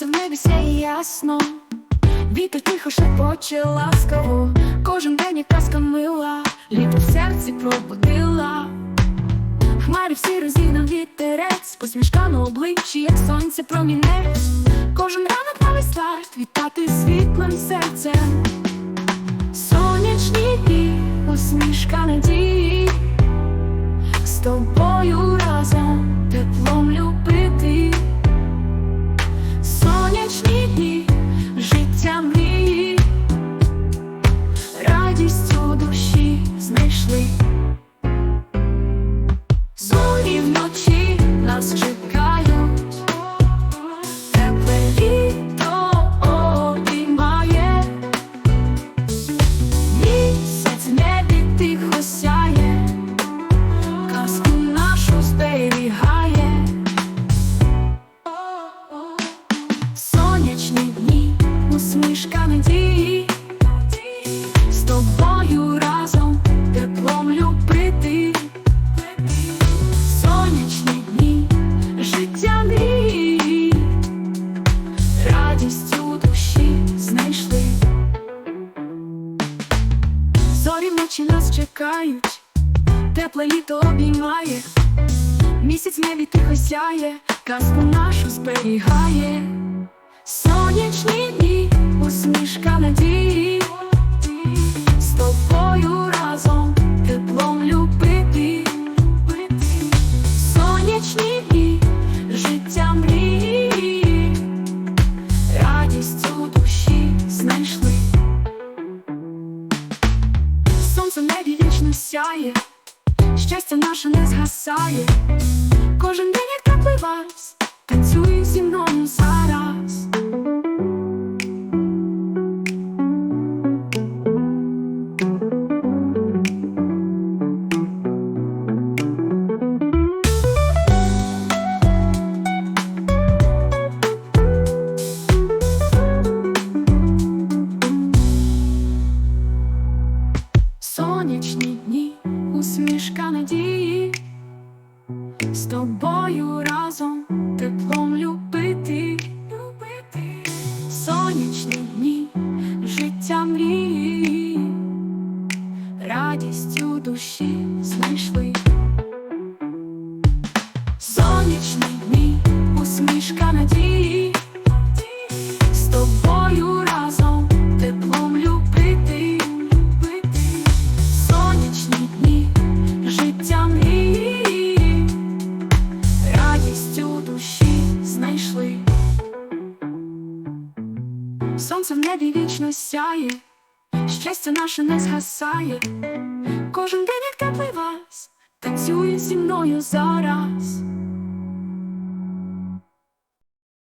Сонце в небі сяє ясно, вітер тихо шепоче ласкаво, кожен день як казка мила, літо в серці пробудила. Хмари всі розігнав вітерець, посмішка на обличчі, як сонце промінець. Кожен ранок новий старт, вітати світлим серцем. Сонячні дні, усмішка надії, з тобою Зорі вночі нас чекають, тепле літо обіймає, місяць в небі тихо сяє, казку нашу зберігає. Сонячні дні, усмішка Вночі нас чекають, тепле літо обіймає, місяць небі тихо сяє, казку нашу зберігає. Сонячні дні, Сонце небі вічно сяє, щастя наше не згасає. Кожен день як теплий усмішка надії, з тобою разом теплом любити, любити. Сонячні дні, життя мрії, радість у душі знайшли. Сонячні дні, усмішка надії, Сонце в небі вічно сяє, щастя наше не згасає. Кожен день як теплий вас, танцює зі мною зараз.